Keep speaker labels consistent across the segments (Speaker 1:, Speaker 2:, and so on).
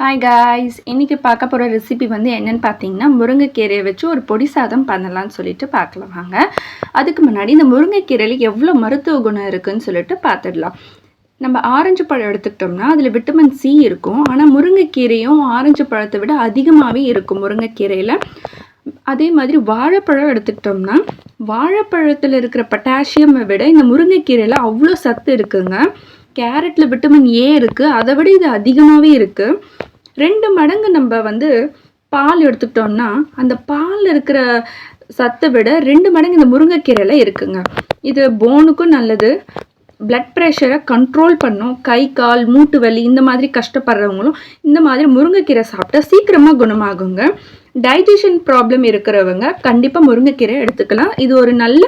Speaker 1: Hi guys இன்றைக்கி பார்க்க போகிற ரெசிபி வந்து என்னென்னு பார்த்தீங்கன்னா முருங்கைக்கீரையை வச்சு ஒரு பொடி சாதம் பண்ணலாம்னு சொல்லிட்டு பார்க்கலாம் வாங்க. அதுக்கு முன்னாடி இந்த முருங்கைக்கீரையில் எவ்வளோ மருத்துவ குணம் இருக்குன்னு சொல்லிட்டு பார்த்துடலாம். நம்ம ஆரஞ்சு பழம் எடுத்துக்கிட்டோம்னா அதில் விட்டமின் சி இருக்கும். ஆனால் முருங்கைக்கீரையும் ஆரஞ்சு பழத்தை விட அதிகமாகவே இருக்கும் முருங்கைக்கீரையில். அதே மாதிரி வாழைப்பழம் எடுத்துக்கிட்டோம்னா வாழைப்பழத்தில் இருக்கிற பொட்டாசியமை விட இந்த முருங்கைக்கீரையில் அவ்வளோ சத்து இருக்குங்க. கேரட்டில் விட்டமின் ஏ இருக்குது அதை விட இது அதிகமாகவே இருக்குது ரெண்டு மடங்கு நம்ம வந்து பால் எடுத்துக்கிட்டோம்னா அந்த பாலில் இருக்கிற சத்தை விட ரெண்டு மடங்கு இந்த முருங்கைக்கீரையில் இருக்குங்க. இது போனுக்கும் நல்லது. பிளட் ப்ரெஷரை கண்ட்ரோல் பண்ணும். கை கால் மூட்டு வலி இந்த மாதிரி கஷ்டப்படுறவங்களும் இந்த மாதிரி முருங்கைக்கீரை சாப்பிட்டா சீக்கிரமாக குணமாகுங்க. டைஜஷன் ப்ராப்ளம் இருக்கிறவங்க கண்டிப்பாக முருங்கைக்கீரை எடுத்துக்கலாம். இது ஒரு நல்ல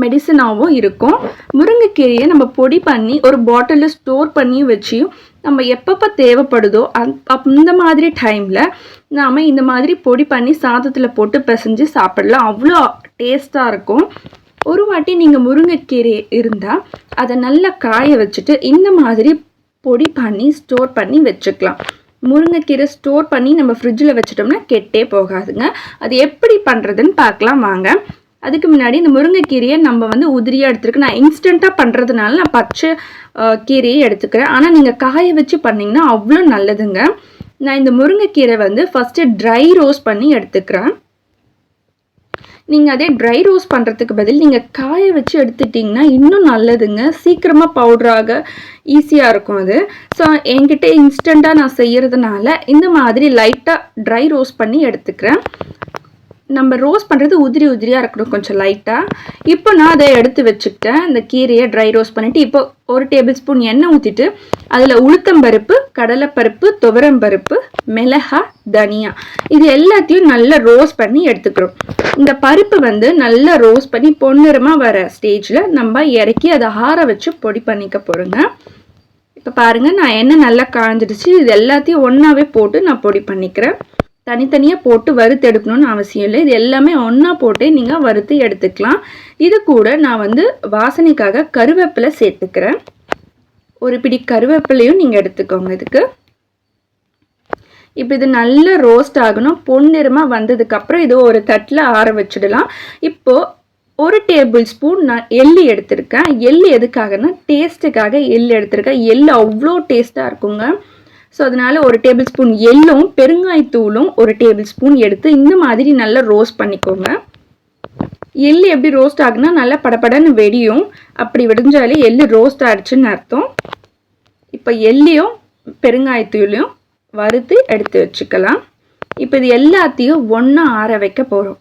Speaker 1: மெடிசனாகவும் இருக்கும். முருங்கைக்கீரையை நம்ம பொடி பண்ணி ஒரு பாட்டிலில் ஸ்டோர் பண்ணி வச்சியும் நம்ம எப்பப்போ தேவைப்படுதோ அந் அந்த மாதிரி டைமில் நாம் இந்த மாதிரி பொடி பண்ணி சாதத்தில் போட்டு பிசைஞ்சு சாப்பிடலாம். அவ்வளோ டேஸ்ட்டாக இருக்கும். ஒரு வாட்டி நீங்கள் முருங்கைக்கீரை இருந்தால் அதை நல்லா காய வச்சுட்டு இந்த மாதிரி பொடி பண்ணி ஸ்டோர் பண்ணி வச்சுக்கலாம். முருங்கைக்கீரை ஸ்டோர் பண்ணி நம்ம ஃப்ரிட்ஜில் வச்சிட்டோம்னா கெட்டே போகாதுங்க. அது எப்படி பண்ணுறதுன்னு பார்க்கலாம். வாங்க. அதுக்கு முன்னாடி இந்த முருங்கைக்கீரையை நம்ம வந்து உதிரியாக எடுத்துருக்கு. நான் இன்ஸ்டண்ட்டாக பண்ணுறதுனால நான் பச்சை கீரையை எடுத்துக்கிறேன். ஆனால் நீங்கள் காய வச்சு பண்ணிங்கன்னா அவ்வளோ நல்லதுங்க. நான் இந்த முருங்கைக்கீரை வந்து ஃபஸ்ட்டு ட்ரை ரோஸ் பண்ணி எடுத்துக்கிறேன். நீங்கள் அதே ட்ரை ரோஸ் பண்ணுறதுக்கு பதில் நீங்கள் காய வச்சு எடுத்துட்டிங்கன்னா இன்னும் நல்லதுங்க. சீக்கிரமாக பவுடராக ஈஸியாக இருக்கும் அது. ஸோ என்கிட்ட இன்ஸ்டண்ட்டாக நான் செய்கிறதுனால இந்த மாதிரி லைட்டாக ட்ரை ரோஸ் பண்ணி எடுத்துக்கிறேன். நம்ம ரோஸ் பண்ணுறது உதிரி உதிரியாக இருக்கணும் கொஞ்சம் லைட்டாக இப்போ நான் அதை எடுத்து வச்சுக்கிட்டேன். அந்த கீரையை ட்ரை ரோஸ் பண்ணிவிட்டு இப்போ ஒரு டேபிள் ஸ்பூன் எண்ணெய் ஊற்றிட்டு அதில் உளுத்தம்பருப்பு கடலைப்பருப்பு துவரம்பருப்பு மிளகா தனியா. இது எல்லாத்தையும் நல்லா ரோஸ் பண்ணி எடுத்துக்கிறோம். இந்த பருப்பு வந்து நல்லா ரோஸ் பண்ணி பொன்னிறமாக வர ஸ்டேஜில் நம்ம இறக்கி அதை ஆற வச்சு பொடி பண்ணிக்க போகிறோங்க இப்போ பாருங்கள் நான் எண்ணெய் நல்லா காஞ்சிடுச்சு. இது எல்லாத்தையும் ஒன்றாவே போட்டு நான் பொடி பண்ணிக்கிறேன். தனித்தனியாக போட்டு வறுத்து எடுக்கணும்னு அவசியம் இல்லை. இது எல்லாமே ஒன்றா போட்டு நீங்கள் வறுத்து எடுத்துக்கலாம். இது கூட நான் வந்து வாசனைக்காக கருவேப்பிலை சேர்த்துக்கிறேன். ஒரு பிடி கருவேப்பிலையும் நீங்கள் எடுத்துக்கோங்க இதுக்கு. இப்போ இது நல்ல ரோஸ்ட் ஆகணும். பொன்னிறமாக வந்ததுக்கப்புறம் இது ஒரு தட்டில் ஆற வச்சிடலாம். இப்போது ஒரு டேபிள் ஸ்பூன் நான் எள்ளி எடுத்திருக்கேன். எள்ளி எதுக்காகனா டேஸ்ட்டுக்காக எள்ளி எடுத்திருக்கேன். எள்ளு அவ்வளோ டேஸ்ட்டாக இருக்குங்க. ஸோ அதனால் ஒரு டேபிள் ஸ்பூன் எள்ளும் பெருங்காயத்தூளும் ஒரு டேபிள் ஸ்பூன் எடுத்து இந்த மாதிரி நல்லா ரோஸ்ட் பண்ணிக்கோங்க. எள்ளு எப்படி ரோஸ்ட் ஆகுனா நல்லா படப்படன்னு வெடியும். அப்படி வெடிஞ்சாலே எள்ளு ரோஸ்ட் ஆகிடுச்சுன்னு அர்த்தம். இப்போ எள்ளையும் பெருங்காயத்தூளையும் வறுத்து எடுத்து வச்சுக்கலாம். இப்போ இது எல்லாத்தையும் ஒன்றா ஆற வைக்க போகிறோம்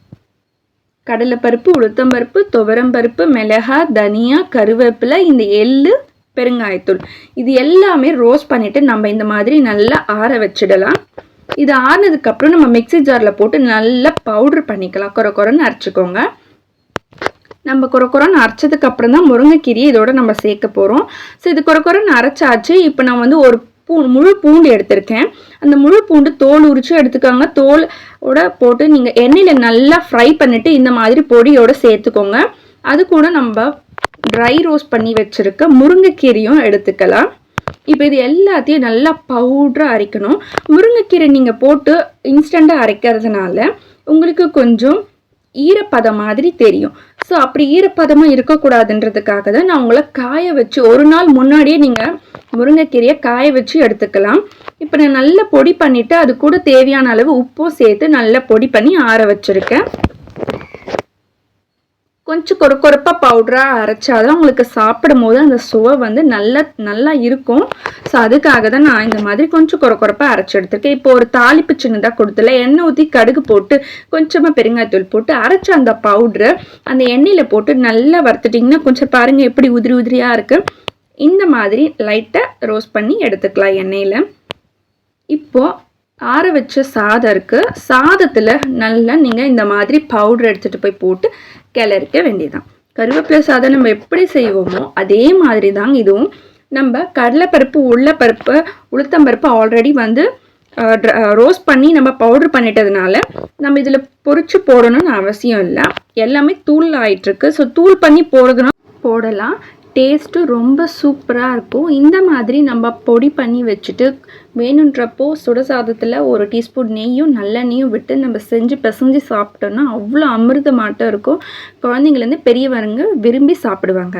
Speaker 1: கடலைப்பருப்பு உளுத்தம்பருப்பு துவரம்பருப்பு மிளகா தனியா கருவேப்பிலை இந்த எள்ளு பெருங்காயத்தூள். இது எல்லாமே ரோஸ்ட் பண்ணிவிட்டு நம்ம இந்த மாதிரி நல்லா ஆற வச்சிடலாம். இது ஆறினதுக்கப்புறம் நம்ம மிக்சி ஜாரில் போட்டு நல்லா பவுட்ரு பண்ணிக்கலாம். குறை குறைன்னு அரைச்சிக்கோங்க. நம்ம குறை குறைன்னு அரைச்சதுக்கப்புறம் தான் முருங்கைக்கீரியை இதோட நம்ம சேர்க்க போகிறோம் ஸோ இது குறை குறைன்னு அரைச்சாச்சு. இப்போ நான் வந்து ஒரு பூ முழு பூண்டு எடுத்திருக்கேன். அந்த முழு பூண்டு தோல் உரிச்சு எடுத்துக்கோங்க. தோலோட போட்டு நீங்கள் எண்ணெயில் நல்லா ஃப்ரை பண்ணிவிட்டு இந்த மாதிரி பொடியோடு சேர்த்துக்கோங்க. அது கூட நம்ம ட்ரை ரோஸ்ட் பண்ணி வச்சுருக்க முருங்கைக்கீரையும் எடுத்துக்கலாம். இப்போ இது எல்லாத்தையும் நல்லா பவுட்ராக அரைக்கணும். முருங்கைக்கீரை நீங்கள் போட்டு இன்ஸ்டண்ட்டாக அரைக்கிறதுனால உங்களுக்கு கொஞ்சம் ஈரப்பதம் மாதிரி தெரியும். ஸோ அப்படி ஈரப்பதமாக இருக்கக்கூடாதுன்றதுக்காக தான் நான் உங்களை காய வச்சு ஒரு நாள் முன்னாடியே நீங்கள் முருங்கைக்கீரையை காய வச்சு எடுத்துக்கலாம். இப்போ நான் நல்லா பொடி பண்ணிவிட்டு அது கூட தேவையான அளவு உப்பும் சேர்த்து நல்லா பொடி பண்ணி ஆற வச்சுருக்கேன். கொஞ்சம் கொர கொரப்பாக பவுடராக அரைச்சாதான் உங்களுக்கு சாப்பிடும் போது அந்த சுவை வந்து நல்லா நல்லா இருக்கும். ஸோ அதுக்காக தான் நான் இந்த மாதிரி கொஞ்சம் கொர கொரப்பாக அரைச்சி எடுத்திருக்கேன். இப்போ ஒரு தாளிப்பு சின்னதாக கொடுத்துல எண்ணெய் ஊற்றி கடுகு போட்டு கொஞ்சமாக பெருங்காயத்தூள் போட்டு அரைச்ச அந்த பவுட்ரு அந்த எண்ணெயில் போட்டு நல்லா வறுத்துட்டிங்கன்னா கொஞ்சம் பாருங்கள் எப்படி உதிரி உதிரியாக இருக்குது இந்த மாதிரி லைட்டாக ரோஸ்ட் பண்ணி எடுத்துக்கலாம் எண்ணெயில். இப்போது ஆற வச்ச சாதம் இருக்குது சாதத்தில் நல்லா நீங்கள் இந்த மாதிரி பவுடர் எடுத்துகிட்டு போய் போட்டு கிளறிக்க வேண்டியதான் கருவேப்பிலை சாதம் நம்ம எப்படி செய்வோமோ அதே மாதிரி தாங்க இதுவும். நம்ம கடலைப்பருப்பு உருளைப்பருப்பு உளுத்தம்பருப்பு ஆல்ரெடி வந்து ரோஸ்ட் பண்ணி நம்ம பவுடர் பண்ணிட்டதுனால நம்ம இதில் பொறிச்சு போடணும்னு அவசியம் இல்லை. எல்லாமே தூள் ஆகிட்டுருக்கு ஸோ தூள் பண்ணி போடுறதுனா போடலாம். டேஸ்ட்டும் ரொம்ப சூப்பராக இருக்கும். இந்த மாதிரி நம்ம பொடி பண்ணி வச்சுட்டு வேணுன்றப்போ சுட சாதத்தில் ஒரு டீஸ்பூன் நெய்யும் நல்லெண்ணையும் விட்டு நம்ம செஞ்சு பிசைஞ்சு சாப்பிட்டோன்னா அவ்வளோ அமிர்தமாட்டம் இருக்கும். குழந்தைங்கலேருந்து பெரியவருங்க விரும்பி சாப்பிடுவாங்க.